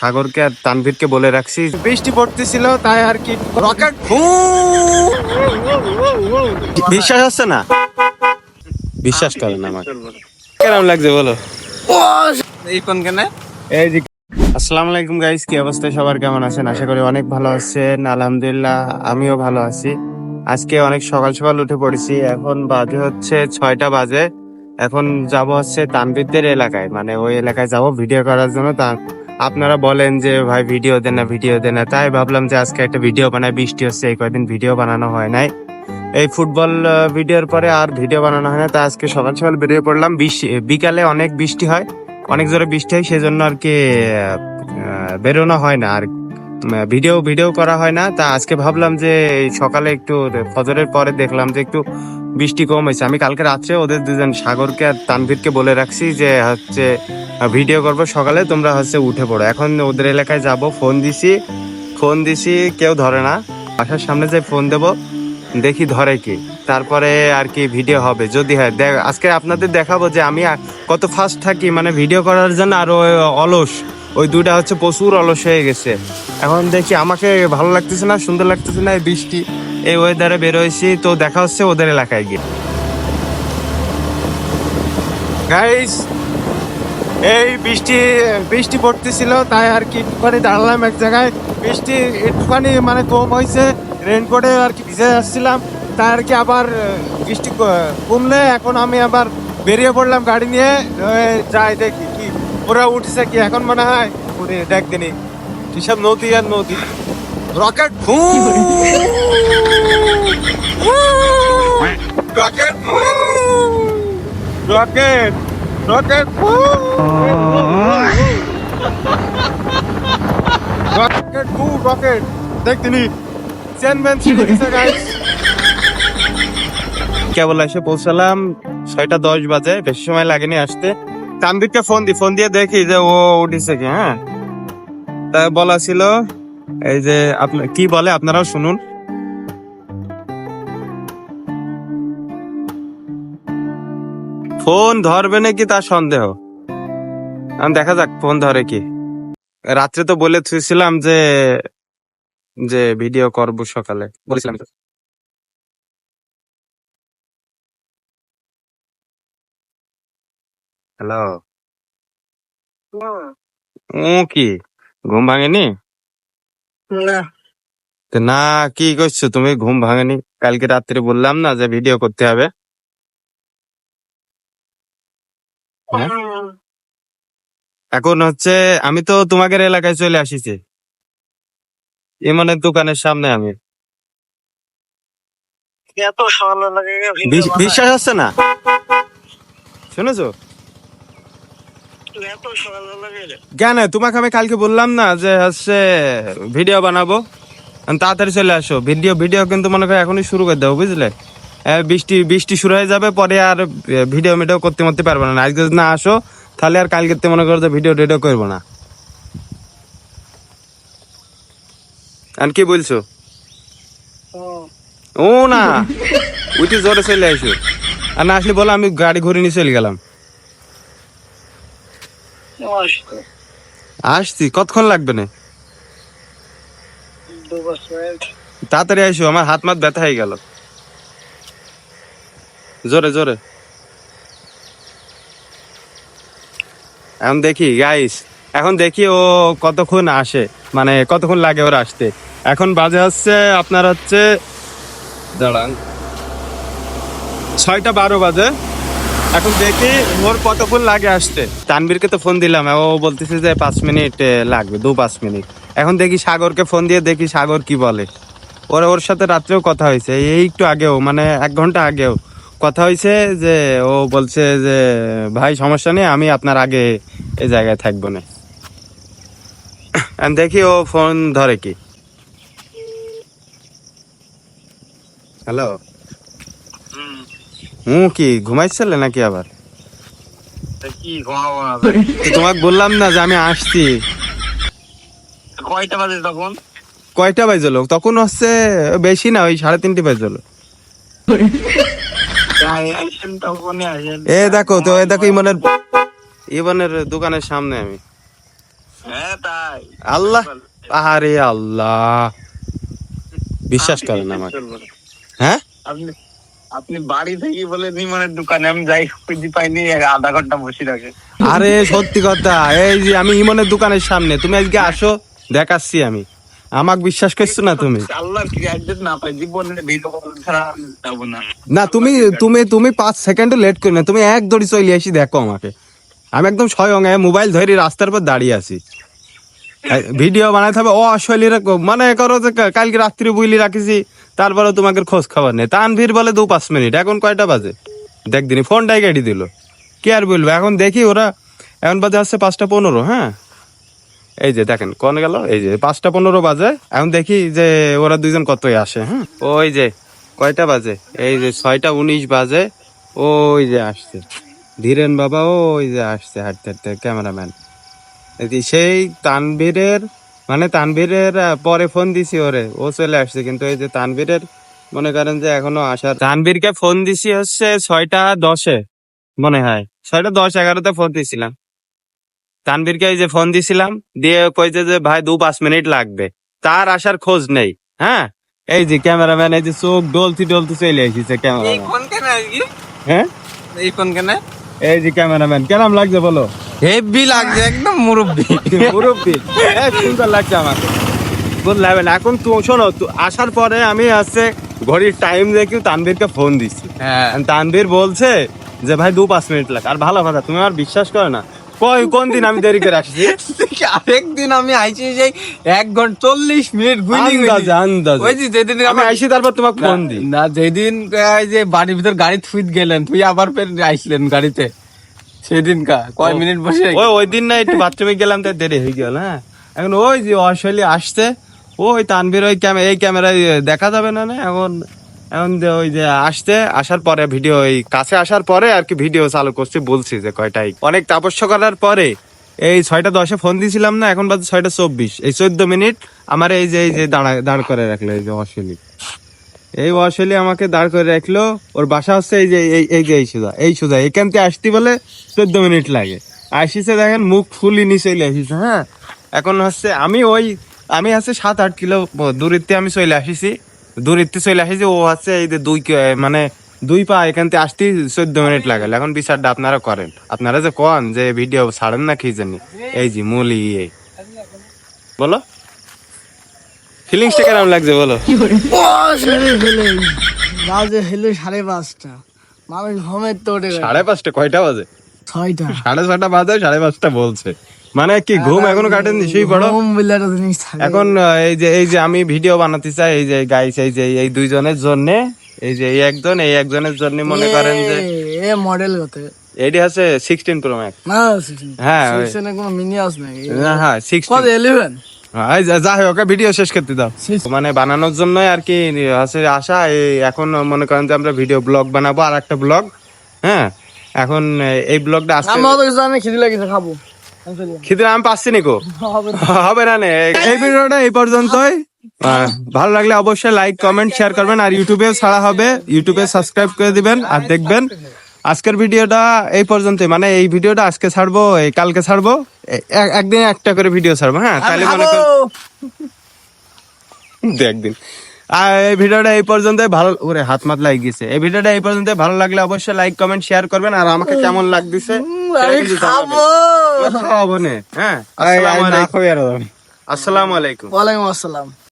সাগরকে আর তানভীরকে বলে রাখছি বৃষ্টি পড়তেছিল তাই আর কি রকেট বিশ্বাস হচ্ছে না। বিশ্বাস করে না আমাকে। কেমন লাগছে বলো? এই কোন কেনে? এই যে আসসালামু আলাইকুম গাইস কি অবস্থা? সবার কেমন আছেন? আশা করি অনেক ভালো আছেন আলহামদুলিল্লাহ আমিও ভালো আছি। আজকে অনেক সকাল সকাল উঠে পড়েছি এখন বাজে হচ্ছে ছয়টা বাজে। এখন যাব হচ্ছে তানবিরদের এলাকায় মানে ওই এলাকায় যাব ভিডিও করার জন্য তা আপনারা বলেন যে, ভাই, ভিডিও দেন না, ভিডিও দেন না। তাই ভাবলাম যে, আজকে একটা ভিডিও বানাই। বৃষ্টি হচ্ছে, এই কয়দিন ভিডিও বানানো হয় নাই। এই ফুটবল ভিডিওর পরে আর ভিডিও বানানো হয় না। তা আজকে সকাল সকাল বেরিয়ে পড়লাম। বিকালে অনেক বৃষ্টি হয়। অনেক জোরে বৃষ্টি হয়, সেজন্য আর কি বেরোনো হয় না। আর ভিডিও ভিডিও করা হয় না। তা আজকে ভাবলাম যে সকালে একটু ফজরের পরে দেখলাম যে, একটু বৃষ্টি কম হয়েছে। আমি কালকে রাত্রে ওদের দুজন সাগরকে আর তানভীরকে বলে রাখছি যে, হচ্ছে ভিডিও করব সকালে, তোমরা হচ্ছে উঠে পড়ো। এখন ওদের এলাকায় যাব ফোন দিছি। ফোন দিছি, কেউ ধরে না। বাসার সামনে যে ফোন দেব, দেখি ধরে কি। তারপরে আর কি ভিডিও হবে। যদি হয়, দেখ, আজকে আপনাদের দেখাবো যে আমি কত ফাস্ট থাকি। মানে ভিডিও করার জন্য আর অলস। ওই দুইটা হচ্ছে প্রচুর অলস হয়ে গেছে। এখন দেখি, আমাকে ভালো লাগতেছে না, সুন্দর লাগতেছে না এই বৃষ্টি? এই ওয়েদারে বেরোয়েছি তো দেখা হচ্ছে ওদের এলাকায় গিয়ে। গাইস এই বৃষ্টি বৃষ্টি পড়তেছিল, তাই আর কি একটুখানি দাঁড়ালাম এক জায়গায়। বৃষ্টি একটুখানি মানে কম হয়েছে রেনকোটে আর কি ভিজে আসছিলাম, তাই আর কি আবার বৃষ্টি কমলে এখন আমি আবার বেরিয়ে পড়লাম গাড়ি নিয়ে যাই দেখি কি পুরা উঠছে কি, এখন মনে হয়, উঠে দেখ দিনি সব নদী আর নদী। Rocket rocket rocket rocket rocket গু রকেট দেখ দিনি চেনম্যান কেবল এসে পৌঁছালাম ছয়টা দশ বাজে, বেশি সময় লাগেনি আসতে। তানবিরকে ফোন দি ফোন দিয়ে দেখি যে ও উঠেছে কি হ্যাঁ? তা বলা ছিল এই যে কি বলে আপনারাও শুনুন। ফোন ধরবে নাকি তার সন্দেহ? এখন দেখা যাক ফোন ধরে কি। রাত্রে তো বলে থুইছিলাম যে যে ভিডিও করব সকালে। বলেছিলাম। তো হ্যালো ও কি ঘুম ভাঙেনি? না। কি করছ? তুমি ঘুম ভাঙেনি? কালকে রাত্রে বললাম না যে ভিডিও করতে হবে। হ্যাঁ? এখন হচ্ছে আমি তো তোমাদের এলাকায় চলে আসিছি। ইমনের দোকানের সামনে আমি। বিশ্বাস হচ্ছে না? শুনেছো? কেন? তোমাকে আমি কালকে বললাম না যে হচ্ছে ভিডিও বানাবো। তাড়াতাড়ি চলে আসো। ভিডিও ভিডিও কিন্তু মনে করো এখনই শুরু করে দেবো বুঝলে? বৃষ্টি বৃষ্টি শুরু হয়ে যাবে, পরে আর ভিডিও মিডিও করতে করতে পারব না। আজকে না আসো, তাহলে আর কালকে তো মনে করো ভিডিও টিডিও করব না। কি বলছো? ও না। উঠি জোরে চলে আসো। আর না আসলে বলো, আমি গাড়ি ঘুরে নিয়ে চলে গেলাম। আসছি কতক্ষণ লাগবে না? তাড়াতাড়ি আইসো আমার হাত মাত ব্যথা হয়ে গেল। জোরে জোরে। এখন দেখি গাইস এখন দেখি ও কতক্ষণ আসে মানে কতক্ষণ লাগে ওর আসতে। এখন বাজে হচ্ছে আপনার হচ্ছে দাঁড়ান ছয়টা বারো বাজে। এখন দেখি ওর কতক্ষণ লাগে আসতে। তানবীরকে তো ফোন দিলাম, ও বলতেছে যে পাঁচ মিনিট লাগবে, দু পাঁচ মিনিট। এখন দেখি সাগরকে ফোন দিয়ে দেখি সাগর কি বলে। ওর ওর সাথে রাত্রেও কথা হয়েছে, এই একটু আগেও মানে এক ঘণ্টা আগেও। কথা হয়েছে যে, ও বলছে যে, ভাই, সমস্যা নেই, আমি আপনার আগে এই জায়গায় থাকব না। দেখি ও ফোন ধরে কি। হ্যালো হুম কি ঘুমাইছিলে নাকি আবার? কি ঘুমাবো না তোমাকে বললাম না যে আমি আসছি। কয়টা বাজে তখন? কয়টা বাজলো? তখন হচ্ছে বেশি না ওই সাড়ে তিনটে বাজলো। এ দেখো তো এ দেখো ইমনের ইমনের দোকানের সামনে আমি। হ্যাঁ আল্লাহ আরে আল্লাহ। বিশ্বাস করেন আমাকে। হ্যাঁ? আপনি বাড়ি থেকে বলে নিমানের দোকানে আমি যাই খুঁজে পাইনি আধা ঘণ্টা বসে রাখে আরে সত্যি কথা এই যে আমি ইমনের দোকানের সামনে তুমি আজকে আসো দেখাচ্ছি আমি। আমাকে বিশ্বাস করছ না তুমি? না তুমি তুমি তুমি পাঁচ সেকেন্ড লেট করি না তুমি এক দড়ি চলে আসি দেখো আমাকে। আমি একদম স্বয়ং মোবাইল ধরে রাস্তার পর দাঁড়িয়ে আছি। ভিডিও বানাইতে হবে ও শৈলীর মানে করো যে কালকে রাত্রি বুইলি রাখিছি। তারপরে তোমাকে খোঁজ খবর নেই। তানভীর বলে দু পাঁচ মিনিট, এখন কয়টা বাজে? দেখ দিনি, ফোনটাই কেটে দিল। কি আর বলব, এখন দেখি ওরা, এখন বাজে আসছে পাঁচটা পনেরো হ্যাঁ? এই যে দেখেন, কোন গেল? এই যে পাঁচটা পনেরো বাজে, এখন দেখি যে ওরা দুইজন কতই আসে হ্যাঁ? ওই যে, কয়টা বাজে? এই যে ছয়টা উনিশ বাজে, ওই যে আসছে। ধীরেন বাবা, ওই যে আসছে, হাঁটতে হাঁটতে, ক্যামেরাম্যান। সেই তানভীরের মানে তানভীরের পরে ফোন দিছি ওরে ও চলে আসছে। কিন্তু এই যে তানভীরের মনে করেন যে এখনও আসার তানভীরকে ফোন দিছি হচ্ছে ছয়টা দশে মনে হয়। ছয়টা দশ এগারোতে ফোন দিছিলাম। তানভীরকে এই যে ফোন দিছিলাম দিয়ে কইছে যে ভাই দু পাঁচ মিনিট লাগবে। তার আসার খোঁজ নেই হ্যাঁ? এই যে ক্যামেরাম্যান এই যে চোখ ডলতি ডলতি চলে এসেছে ফোন হ্যাঁ? এই ফোন কেন? এই যে ক্যামেরাম্যান কেমন লাগছে বলো। হেভি লাগছে একদম মুরব্বী। মুরব্বী। সুন্দর লাগছে আমাকে। বুঝলাম এখন তো শোনো তো আসার পরে আমি আছে ঘড়ির টাইম দেখি তানভীরকে ফোন দিচ্ছি। হ্যাঁ। আর বলছে যে ভাই দু পাঁচ মিনিট লাগে আর ভালো কথা তুমি আর বিশ্বাস করো না। কই কোন দিন আমি দেরি করে আসছি? আরেকদিন আমি আইছি যে এক ঘণ্টা চল্লিশ মিনিট গুইলি আন্দাজে ওই যে যেদিন আমি আইসি তারপর তোমাকে ফোন দিই। না যেদিন এই যে বাড়ির ভিতর গাড়ি থুইত গেলেন তুই আবার ফের আইসলেন গাড়িতে। সেদিন কা কয় মিনিট বসে ওই ওই দিন না একটু বাথরুমে গেলাম দেরি হয়ে গেল হ্যাঁ? এখন ওই যে অশৈলী আসছে ওই তানভীর ওই ক্যামেরা এই ক্যামেরায় দেখা যাবে না না? এখন এখন যে ওই যে আসতে আসার পরে ভিডিও ওই কাছে আসার পরে আর কি ভিডিও চালু করছি বলছি যে কয়টাই অনেক তাপস্য করার পরে এই ছয়টা দশে ফোন দিয়েছিলাম না এখন বাজে ছয়টা চব্বিশ। এই চোদ্দ মিনিট আমার এই যে এই যে দাঁড়া দাঁড় করে রাখল এই যে অশৈলী। এই অশৈলী আমাকে দাঁড় করে রাখল। ওর বাসা হচ্ছে এই যে, এই এই যে এই সুদা এই সুদা এখান থেকে আসতে বলে চোদ্দ মিনিট লাগে। আসিছে দেখেন, মুখ ফুলি নিচে চলে আসিছে হ্যাঁ? এখন হচ্ছে আমি ওই, আমি হচ্ছে সাত, আট কিলো দূরিত্বে আমি চলে আসিছি। দূরিত্বে চলে আসিছি, ও হচ্ছে এই যে দুই মানে দুই পা এখান থেকে আসতে চোদ্দ মিনিট লাগাল এখন বিচারটা আপনারা করেন। আপনারা যে কন যে ভিডিও ছাড়েন না কি জানি। এই যে মূলি ইয়ে। বলো। ফিলিংসটা কেমন লাগছে বলো? বাজে হলো সাড়ে পাঁচটা। মানুষ সাড়ে পাঁচটা কয়টা বাজে? ছয়টা। সাড়ে ছয়টা বাজে সাড়ে পাঁচটা বলছে। মানে কি ঘুম এখনও কাটেনি? সেই এখন এই যে এই যে আমি ভিডিও বানাতে চাই এই যে গাইস এই যে এই দুইজনের জন্য এই যে এই একজন এই একজনের জন্য মনে করেন যে এ মডেল হতে এডি আছে 16 প্রো ম্যাক্স না হ্যাঁ 16 কোনো মিনি না হ্যাঁ 16 11 যাই হোক ভিডিও শেষ করতে দাও। মানে বানানোর জন্যই আর কি আছে আশা এখন মনে করেন যে আমরা ভিডিও ব্লগ বানাবো আর একটা ব্লগ হ্যাঁ? এখন এই ব্লগটা আসছে আমি লাগিয়েছে খাব। খিদে আমি পাচ্ছি নিকো হবে না। এই ভিডিওটা এই পর্যন্তই। ভালো লাগলে অবশ্যই লাইক কমেন্ট শেয়ার করবেন আর ইউটিউবে ছাড়া হবে। ইউটিউবে সাবস্ক্রাইব করে দিবেন আর দেখবেন। আজকের ভিডিওটা এই পর্যন্ত মানে এই ভিডিওটা আজকে ছাড়বো এই কালকে ছাড়বো। একদিন একটা করে ভিডিও ছাড়বো হ্যাঁ? তাহলে মনে। দু একদিন। আর এই ভিডিওটা এই পর্যন্তই ভালো ওরে হাত মাত লাগিয়ে গেছে। এই ভিডিওটা এই পর্যন্ত ভালো লাগলে অবশ্যই লাইক কমেন্ট শেয়ার করবেন। আর আমাকে কেমন লাগতেছে খাওয়াবো হ্যাঁ? আসসালামু আলাইকুম। ওয়ালাইকুম আসসালাম।